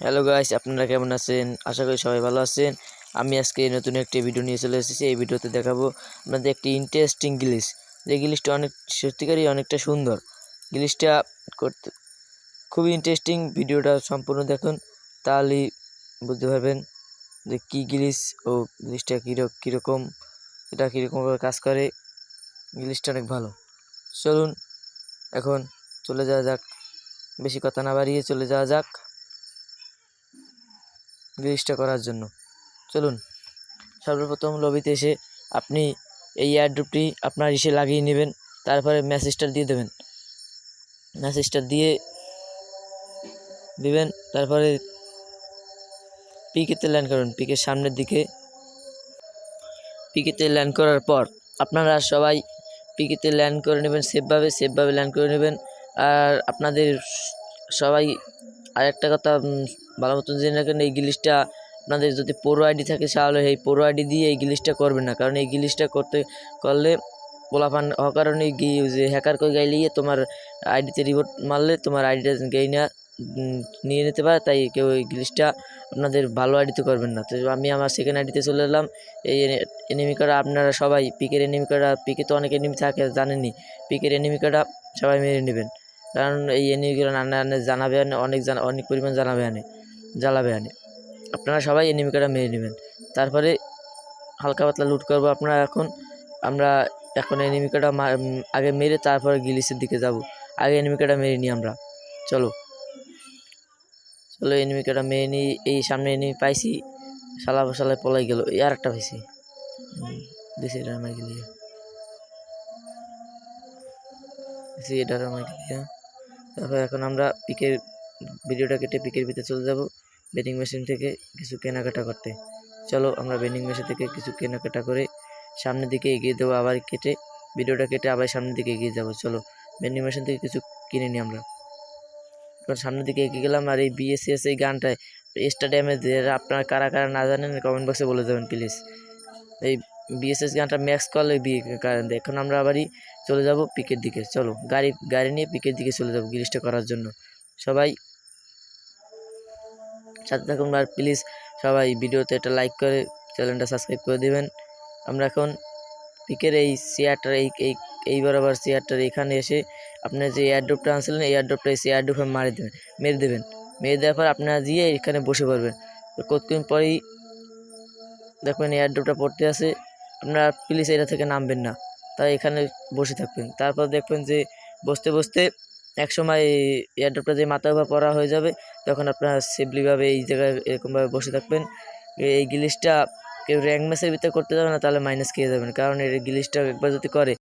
Hello guys আপনারা কেমন আছেন? আশা করি সবাই ভালো আছেন। আমি আজকে নতুন একটি ভিডিও নিয়ে চলে এসেছি। এই ভিডিওতে দেখাবো আপনাদের একটি ইন্টারেস্টিং গিলিস যে গিলিসটা অনেক, সত্যিকারই অনেকটা সুন্দর। গিলিসটা করতে, খুবই ইন্টারেস্টিং ভিডিওটা সম্পূর্ণ দেখুন তাহলেই বুঝতে পারবেন যে কী গিলিস ও গিলিসটা কীরকম কীরকম, এটা কীরকমভাবে কাজ করে। গিলিসটা অনেক ভালো। চলুন, এখন চলে যাওয়া যাক। বেশি কথা না বাড়িয়ে চলে যাওয়া যাক। জিনিসটা করার জন্য। চলুন, সর্বপ্রথম লবিতে এসে আপনি এই এয়ারড্রপটি আপনার ইসে লাগিয়ে নেবেন, তারপরে মেসেজটা দিয়ে দেবেন। মেসেজটা দিয়ে দিবেন, তারপরে পিকেতে ল্যান্ড করুন। পিকের সামনের দিকে পিকেতে ল্যান্ড করার পর আপনারা সবাই পিকেতে ল্যান্ড করে নেবেন সেফভাবে সেফভাবে ল্যান্ড করে নেবেন। আর আপনাদের সবাই আরেকটা কথা ভালো মতন জেনে রাখেন, এই গিলিসটা আপনাদের যদি পোরো আইডি থাকে, তাহলে এই পোরো আইডি দিয়ে এই গিলিসটা করবেন না। কারণ এই গিলিসটা করতে, করলে পোলাপান হওয়ার কারণে যে হ্যাকার করে গাইলিয়ে তোমার আইডিতে রিপোর্ট মারলে তোমার আইডিটা গেই না নিয়ে নিতে পারে, তাই কেউ এই গিলিসটা আপনাদের ভালো আইডিতে করবেন না। তো আমি আমার সেকেন্ড আইডিতে চলে এলাম। এই এনিমি কারা আপনারা সবাই, পিকের এনিমি কারা, পিকে তো অনেক এনিমি থাকে, জানেনই। পিকের এনিমি কারা সবাই মেরে নেবেন। কারণ এই এনিমিগুলো রান্না জানাবে, অনেক জানা, অনেক পরিমাণ জানাবে আনে জ্বালাবে আনে। আপনারা সবাই এনিমিকাটা মেরে নেবেন। তারপরে হালকা পাতলা লুট করব। আপনারা এখন, আমরা এখন এনিমিকাটা আগে মেরে তারপরে গিলিসের দিকে যাব। আগে এনিমিকাটা মেরে নিই আমরা। চলো। চলো এনিমিকাটা মেরে নিই। এই সামনে এনিমি পাইছি। শালা শালায় পলাই গেল। এই আর একটা পাইছি। দিছি এটা আমার দিছি এটা আমার গেলিয়ে। তারপর এখন আমরা পিকের, ভিডিওটা কেটে পিকের ভিতরে চলে যাব। বেডিং মেশিন থেকে কিছু কেনাকাটা করতে। চলো আমরা বেডিং মেশিন থেকে কিছু কেনাকাটা করে সামনের দিকে এগিয়ে দেবো, আবার কেটে ভিডিওটা কেটে আবার সামনের দিকে এগিয়ে যাব। চলো বেডিং মেশিন থেকে কিছু কিনে নিই আমরা। এখন সামনের দিকে এগিয়ে গেলাম আর এই বিএসএস এই গানটায় স্টাডিয়ামে আপনারা কারা কারা না জানেন কমেন্ট বক্সে বলে দেবেন প্লিজ এই বিএসএস গানটা ম্যাক্স করলে কারণ এখন আমরা আবারই চলে যাব পিকের দিকে। চলো গাড়ি গাড়ি নিয়ে পিকের দিকে চলে যাব গিরিশটা করার জন্য। সবাই সাথে থাকুন আর প্লিজ সবাই ভিডিওতে একটা লাইক করে চ্যানেলটা সাবস্ক্রাইব করে দেবেন। আমরা এখন পিকের এই চেয়ারটার এই এই এই বরাবর চেয়ারটার এখানে এসে আপনার যে এয়ারড্রপটা আনছিলেন, এই এয়ারড্রপটা এই এয়ারড্রপে মারি দেবেন, মেরে দেবেন। মেরে দেওয়ার পর আপনারা দিয়ে এখানে বসে পড়বেন। কতক্ষণ পরেই দেখবেন এয়ারড্রপটা পড়তে আছে। আপনারা প্লিজ এটা থেকে নামবেন না। তাই এখানে বসে থাকবেন। তারপর দেখবেন যে বসতে বসতে এক সময় এয়ারড্রপটা যে মাথা উপর পড়া হয়ে যাবে, তখন আপনারা সেফলিভাবে এই জায়গায় এরকমভাবে বসে থাকবেন। এই গিলিশটা কেউ র্যাঙ্ক ম্যাচের ভিতরে করতে যাবে না, তাহলে মাইনাস খেয়ে যাবেন। কারণ এই গিলিশটা একবার যদি করে